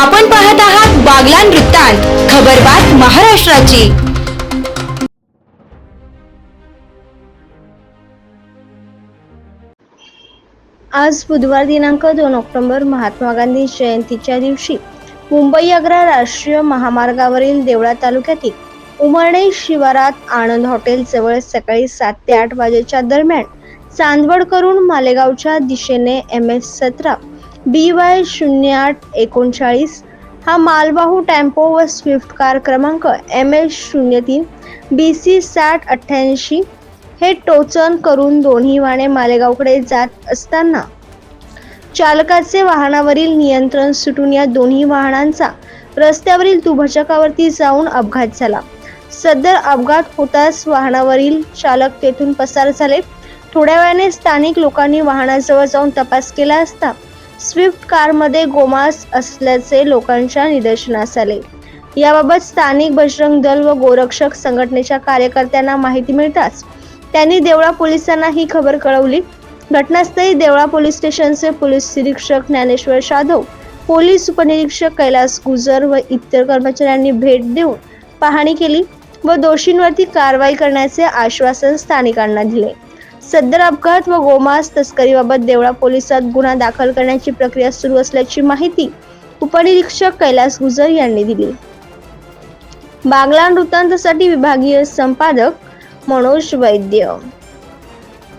आपण पाहत आहात बागलान वृत्तांत खबरबात महाराष्ट्राची. आज बुधवार दिनांक दोन ऑक्टोबर महात्मा गांधी जयंतीच्या दिवशी मुंबई आग्रा राष्ट्रीय महामार्गावरील देवळा तालुक्यातील उमरणे शिवारात आनंद हॉटेल जवळ सकाळी सात ते आठ वाजेच्या दरम्यान चांदवड करून मालेगावच्या दिशेने एम एस सतरा बी वाय शून्य आठ एकोणचाळीस हा मालवाहू टेम्पो व स्विफ्ट कार क्रमांक एम एस शून्य तीन बी सी साठ अठ्ठ्याऐंशी हे टोचन करून दोन्ही वाणे मालेगावकडे जात असताना चालकाचे वाहनावरील नियंत्रण सुटून या दोन्ही वाहनांचा रस्त्यावरील दुभाजकावरती जाऊन अपघात झाला. सदर अपघात होताच वाहनावरील चालक तेथून पसार झाले. थोड्या वेळाने स्थानिक लोकांनी वाहनाजवळ जाऊन तपास केला असता स्विफ्ट कारमध्ये गोमांस असल्याचे लोकांच्या निदर्शनास आले. याबाबत स्थानिक बजरंग दल व गोरक्षक संघटनेच्या कार्यकर्त्यांना माहिती मिळताच त्यांनी देवळा पोलिसांना ही खबर कळवली. घटनास्थळी देवळा पोलीस स्टेशनचे पोलीस निरीक्षक ज्ञानेश्वर जाधव पोलीस उपनिरीक्षक कैलास गुजर व इतर कर्मचाऱ्यांनी भेट देऊन पाहणी केली व दोषींवरती कारवाई करण्याचे आश्वासन स्थानिकांना दिले. सदर अपघात व गोमांस तस्करीबाबत देवळा पोलिसात गुन्हा दाखल करण्याची प्रक्रिया सुरू असल्याची माहिती उपनिरीक्षक कैलास गुजर यांनी दिली. बागला वृत्तांतसाठी विभागीय संपादक मनोज वैद्य